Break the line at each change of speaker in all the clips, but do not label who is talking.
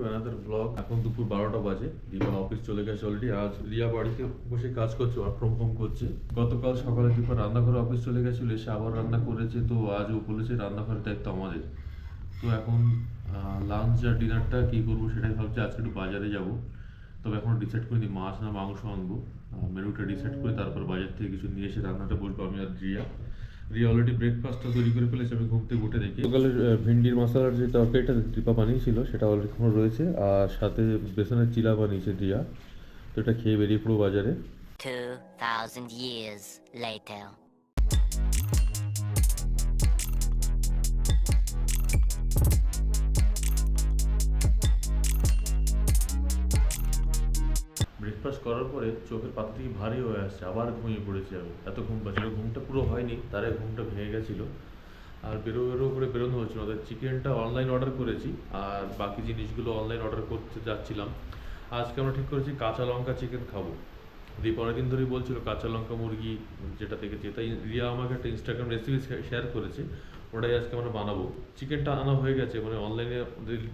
To another blog এখন দুপুর বারোটা বাজে, দীপা অফিস চলে গেছে অলরেডি আজ রিয়া বাড়িতে বসে কাজ করছে ওয়ার্ক ফ্রম হোম করছে। গতকাল সকালে দীপা রান্নাঘরে অফিস চলে গেছিল, এসে আবার রান্না করেছে, তো আজ ও বলেছে রান্নাঘরের দায়িত্ব আমাদের। তো এখন লাঞ্চ আর ডিনারটা কি করব সেটাই ভাবছি, আজকে একটু বাজারে যাব। তবে এখনও ডিসাইড করিনি, মাছ না মাংস আনব। মেনুটা ডিসাইড করে তারপর বাজার থেকে কিছু নিয়ে এসে রান্নাটা বলব আমি আর রিয়া। রিয়া অলরেডি ব্রেকফাস্টটা তৈরি করে ফেলেছে আমি ঘুম থেকে উঠে দেখি। সকালের ভিন্ডির মশলার যে তরকারিটা দীপা বানিয়েছিল সেটা অলরেডি এখনও রয়েছে আর সাথে বেসনের চিলা বানিয়েছে দিয়া তো এটা খেয়ে বেরিয়ে পুরো বাজারে।
2,000 years later.
ব্রেকফাস্ট করার পরে চোখের পাতা থেকে ভারী হয়ে আসছে, আবার ঘুমিয়ে পড়েছি আমি। এত ঘুম পাচ্ছিল ঘুমটা পুরো হয়নি, তার আগে ঘুমটা ভেঙে গেছিল। আর বেরো বেরো করে বেরোনো হচ্ছিল ওদের চিকেনটা অনলাইন অর্ডার করেছি, আর বাকি জিনিসগুলো অনলাইন অর্ডার করতে যাচ্ছিলাম। আজকে আমরা ঠিক করেছি কাঁচা লঙ্কা চিকেন খাব। দিয়ে পরের দিন ধরেই বলছিল কাঁচা লঙ্কা মুরগি, যেটা দেখেছি তাই রিয়া আমাকে একটা ইনস্টাগ্রাম রেসিপি শেয়ার করেছে ওটাই আজকে আমরা বানাবো। চিকেনটা আনা হয়ে গেছে মানে অনলাইনে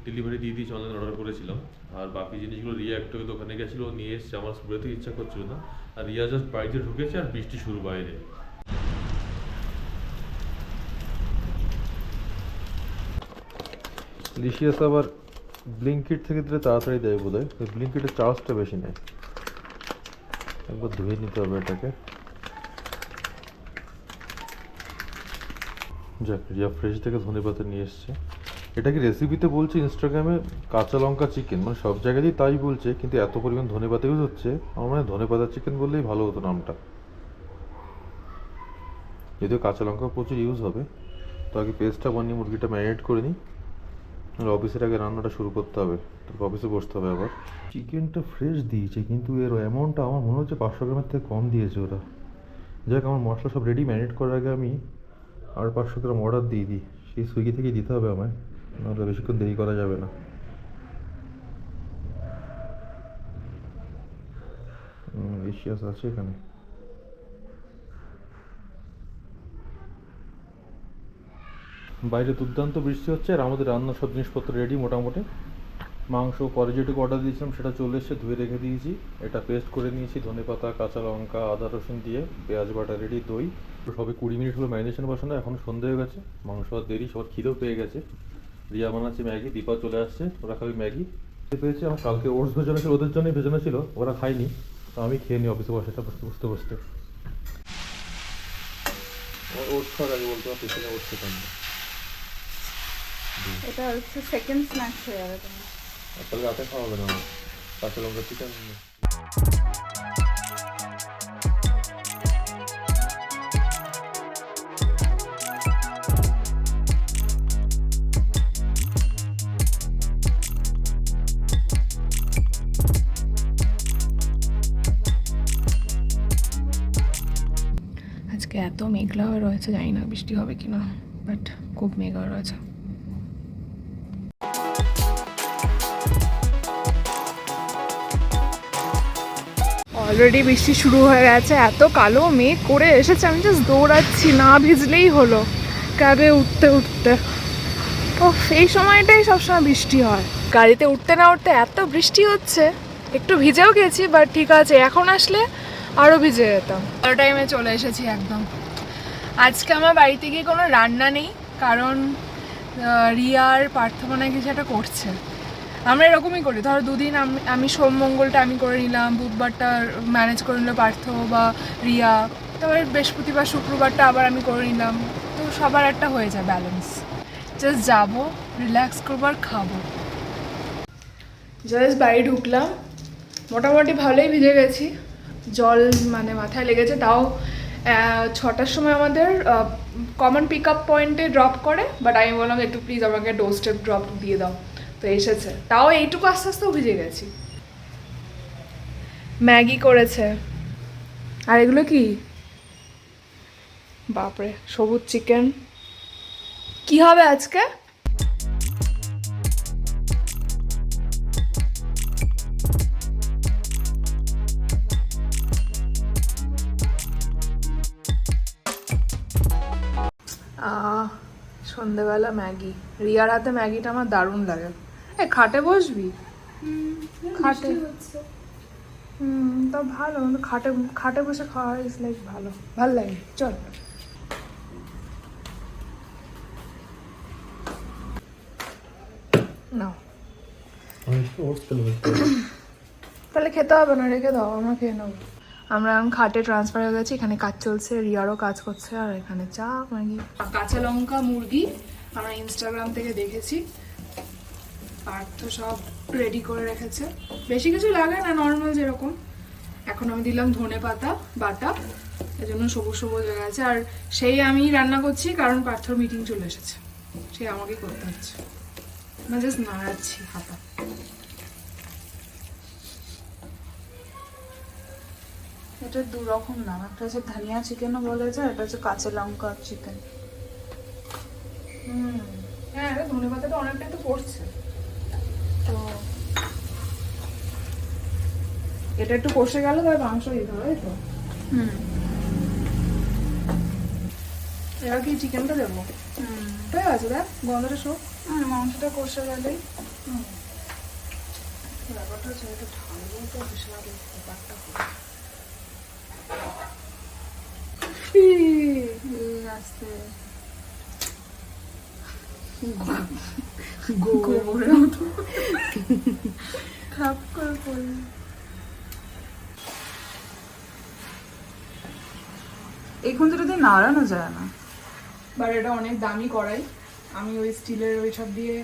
ডেলিভারি দিয়ে দিয়েছি অনলাইন অর্ডার করেছিলাম। আর বাকি জিনিসগুলো রিয়া একটু দোকানে গেছিল, নিয়ে এসছে, আমার বেরোতে ইচ্ছা করছিল না। আর রিয়া জাস্ট বাড়িতে ঢুকেছে আর বৃষ্টি শুরু বাইরে। লিশিয়াস আবার ব্লিঙ্কিট থেকে দিলে তাড়াতাড়ি দেয় বোধ হয় ব্লিঙ্কিটের চার্জটা বেশি নেয়। একবার ধুয়ে নিতে হবে এটাকে। যাক, রিয়া ফ্রেশ থেকে ধনে পাতা নিয়ে এসছে। এটা কি রেসিপিতে বলছে ইনস্টাগ্রামে কাঁচা লঙ্কা চিকেন মানে সব জায়গাতেই তাই বলছে, কিন্তু এত পরিমাণ ধনে পাতা ইউজ হচ্ছে, আমার মানে ধনে পাতা চিকেন বললেই ভালো হতো নামটা। যদিও কাঁচা লঙ্কা প্রচুর ইউজ হবে, তো আগে পেস্টটা বানিয়ে মুরগিটা ম্যারিনেট করে নিই আর অফিসের আগে রান্নাটা শুরু করতে হবে, তারপর অফিসে বসতে হবে আবার। চিকেনটা ফ্রেশ দিয়েছে, কিন্তু এর অ্যামাউন্টটা আমার মনে হচ্ছে পাঁচশো গ্রামের থেকে কম দিয়েছে ওরা। যাক, আমার মশলা সব রেডি ম্যারিনেট করার আগে আমি আর পাঁচশো গ্রাম অর্ডার দিয়ে দিই। সেই সুইগি থেকেই দিতে হবে আমায়, নাহলে বেশিক্ষণ দেরি করা যাবে না। এশিয়াস আছে এখানে। বাইরে দুর্দান্ত বৃষ্টি হচ্ছে আর আমাদের রান্না সব জিনিসপত্র রেডি মোটামুটি। মাংস পরে যেটুকু অর্ডার দিয়েছিলাম সেটা চলে এসে ধুয়ে রেখে দিয়েছি। এটা পেস্ট করে নিয়েছি ধনে পাতা কাঁচা লঙ্কা আদা রসুন দিয়ে পেঁয়াজ বাটা রেডি দই। তো সবে কুড়ি মিনিট হলো ম্যারিনেশন বসানো এখন সন্ধে হয়ে গেছে। মাংস আর দেরি সবার খিদেও পেয়ে গেছে। রিয়া বানাচ্ছে ম্যাগি দীপা চলে আসছে ওরা খাবে ম্যাগি। খেতে পেয়েছে আমার কালকে ওটস ভেজানো ছিল ওদের জন্যই ভেজানো ছিল ওরা খায়নি। তো আমি খেয়ে নিই অফিসে বসে বসতে বসতে বসতে। ওটস খাওয়ার আগে বলতে ওটস খেতাম না
এটা হচ্ছে সেকেন্ড স্ন্যাক্স হয়ে যাবে তোমার
আর তাহলে রাতে খাওয়া হবে না আমার কাঁচা লঙ্কা চিকেন
আজকে এত মেঘলা হয়ে রয়েছে, জানি না বৃষ্টি হবে কি না বাট খুব মেঘ হয়ে রয়েছে। অলরেডি বৃষ্টি শুরু হয়ে গেছে, এত কালো মেঘ করে এসেছে, আমি জাস্ট দৌড়াচ্ছি, না ভিজলেই হলো, ক্যাবে উঠতে উঠতে। ও এই সময়টাই সবসময় বৃষ্টি হয়। গাড়িতে উঠতে না উঠতে এত বৃষ্টি হচ্ছে, একটু ভিজেও গেছি বাট ঠিক আছে, এখন আসলে আরও ভিজে যেতাম। ভালো টাইমে চলে এসেছি একদম। আজকে আমার বাড়িতে গিয়ে কোনো রান্না নেই, কারণ রিয়ার প্রার্থনায় কিছু একটা করছে। আমরা এরকমই করি। ধরো দুদিন আমি সোম মঙ্গলটা আমি করে নিলাম, বুধবারটা ম্যানেজ করে নিল পার্থ বা রিয়া। তারপরে বৃহস্পতিবার, শুক্রবারটা আবার আমি করে নিলাম। তো সবার একটা হয়ে যায় ব্যালেন্স জাস্ট যাব রিল্যাক্স করব আর খাব। জাস্ট বাড়ি ঢুকলাম। মোটামুটি ভালোই ভিজে গেছি। জল মানে মাথায় লেগেছে, তাও ছটার সময় আমাদের কমন পিক আপ পয়েন্টে ড্রপ করে বাট আমি বললাম একটু প্লিজ আমাকে ডোর স্টেপ ড্রপ দিয়ে দাও। তো এসেছে। তাও এইটুকু আস্তে আস্তেও ভিজে গেছি। ম্যাগি করেছে। আর এগুলো কি? বাপরে, সবুজ চিকেন। কি হবে আজকে? সন্ধেবেলা ম্যাগি। রিয়ার হাতে ম্যাগিটা আমার দারুণ লাগে। এ খাটে বসবি? খাটে। হুম তা ভালো খাটে খাটে বসে খাওয়া ইজ লাইক ভালো। ভালো লাগে চল। নাও। তাহলে খেতে হবে না রেখে দাও আমরা খেয়ে নেব। আমরা এখন খাটে ট্রান্সফার হয়ে গেছি এখানে কাজ চলছে রিয়ারও কাজ করছে আর এখানে চা ম্যাগি। কাঁচা লঙ্কা মুরগি আমরা ইনস্টাগ্রাম থেকে দেখেছি। পার্থ সব রেডি করে রেখেছে। বেশি কিছু লাগে না নর্মাল যেরকম। এখন আমি দিলাম ধনে পাতা বাটা এজন্য সবুজ সবুজ হয়ে গেছে। আর সেই আমি রান্না করছি কারণ পার্থর মিটিং চলে এসেছে। সে আমাকে করতে হচ্ছে। মানে জাস্ট নাড়াচ্ছি হাতা।
এটা দু রকম নাম একটা হচ্ছে ধনিয়া চিকেনও বলা যায় এটা হচ্ছে কাঁচা লঙ্কা চিকেন
হুম। হ্যাঁ ধনে পাতাটা অনেকটাই তো পড়ছে। তো এটা একটু কষে গেল তবে মাংস দিতে হবে তো?
হুম।
এবার কি চিকেনটা দেবো?
হুম।
হয়ে গেছে দেখ গন্ধটা শোক।
আর মাংসটা কষে গেলেই
ব্যাপারটা হচ্ছে এটা ঢালবো তো বেশ লাগে ব্যাপারটা
আস্তে
গোবরের মতো।
খাপ করে পড়ল এই খুঁজে যদি নাড়ানো যায় না।
বাট এটা অনেক দামি করাই আমি ওই স্টিলের ওই সব দিয়ে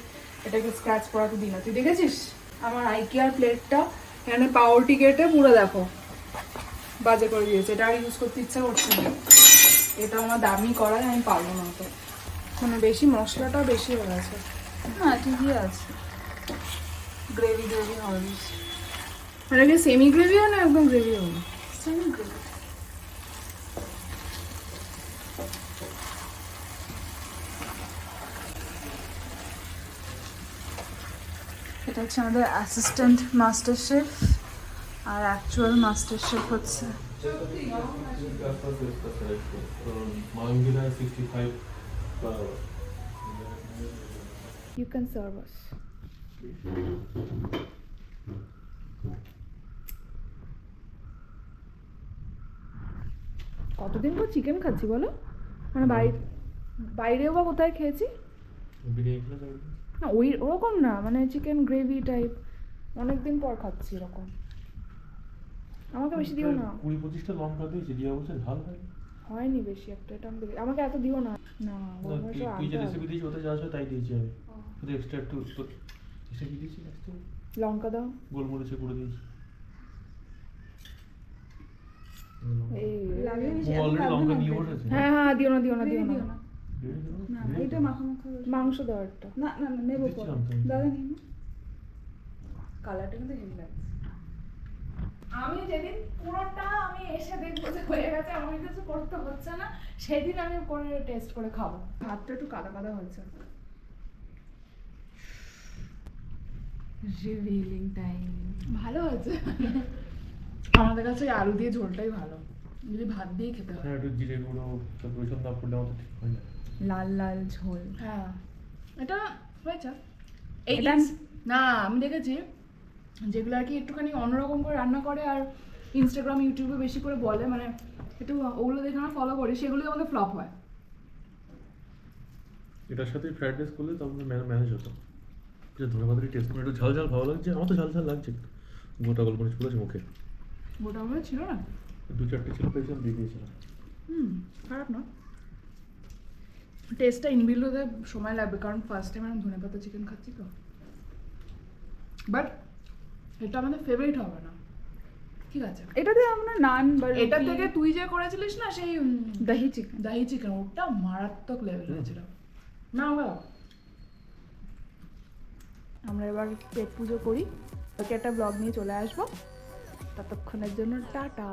এটাকে স্ক্র্যাচ করাতে দিই না। তুই দেখেছিস? আমার আইকিয়ার প্লেটটা এখানে পাওয়ারটি কেটে পুরো দেখো। বাজে করে দিয়েছে। এটা আর ইউজ করতে ইচ্ছা করছে না। এটা আমার দামি করাই আমি পারব না তো মানে বেশি মশলাটাও বেশি হয়ে গেছে।
না ঠিকই আছে গ্রেভি গ্রেভি হবে।
এটা কি সেমি গ্রেভিও না একদম গ্রেভিও না
Same gravy. এটা হচ্ছে আমাদের অ্যাসিস্ট্যান্ট মাস্টার শেফ আর অ্যাকচুয়াল মাস্টার শেফ হচ্ছে
65 per hour.
You can serve us. কতদিন পর চিকেন খাচ্ছি বলো? মানে বাইরে বাইরেও বা কোথায় খেয়েছি? না, ওই ওরকম না মানে চিকেন গ্রেভি টাইপ অনেক দিন পর খাচ্ছি এরকম। আমাকে বেশি দিও না।
কুড়ি পঁচিশটা লঙ্কা দিয়েছি, দিয়া বলছে ঝাল হয়।
হয়নি বেশি একটা এটা আমি আমাকে এত দিও না। না
তুই যে রেসিপি
হবে।
দিয়েছি ওতে যা আছে তাই দিয়েছি আমি। শুধু এক্সট্রা একটু এক্সট্রা কি দিয়েছি একটু
লঙ্কা দাও।
গোলমরিচে গুঁড়ো দিয়েছি।
হ্যাঁ হ্যাঁ দিও না দিও না দিও না।
দিও না? না এটা
মাংস দাও একটা।
না না না নেব। দাদা নিন কালারটা কিন্তু হেভি লাগছে।
আমি যেদিন পুরোটা আমি এসে দেখব যে হয়ে গেছে আমার কিছু করতে হচ্ছে না সেদিন আমি করে টেস্ট করে খাব। ভাতটা একটু কাদা কাদা হয়েছে।
রিভিলিং টাইম
ভালো হয়েছে। আমাদের কাছে ওই আলু দিয়ে ঝোলটাই ভালো। যদি ভাত দিয়ে খেতে হয়।
হ্যাঁ একটু জিরে গুঁড়ো তারপর না পড়লে আমার তো ঠিক হয় না
লাল লাল ঝোল।
হ্যাঁ। এটা হয়েছে। এই
এটা-
না আমি দেখেছি। যেগুলো আর কি একটুখানি অন্যরকম করে রান্না করে আর ইনস্টাগ্রাম ইউটিউবে বেশি করে বলে মানে একটু ওগুলো দেখে আমরা ফলো করি সেগুলোই আমাদের ফ্লপ হয়।
এটার সাথে ফ্রাইড রাইস করলে তো আমাদের ম্যানেজ হতো। যে ধনে পাতারি টেস্ট করে একটু ঝাল ঝাল ভালো লাগছে আমার তো ঝাল ঝাল লাগছে। গোটা গোলমরিচ পড়েছে মুখে।
গোটা মনে ছিল না?
দু চারটে ছিল পেয়েছিলাম দিয়ে দিয়েছিলাম।
হুম খারাপ না টেস্টটা ইনবিল্ড হতে সময় লাগবে কারণ ফার্স্ট টাইম আমি ধনে পাতা চিকেন খাচ্ছি তো। বাট এটা আমাদের ফেভারিট হবে না। ঠিক আছে?
এটাতে আমরা নান বা
এটা থেকে তুই যে করেছিলিস না সেই
দহি চিকেন
দাহি চিকেন ওটা মারাত্মক লেভেল হয়েছিল। না আমরা আমরা এবার পেট পুজো করি। ওকে একটা ব্লগ নিয়ে চলে আসব। ততক্ষণের জন্য টাটা।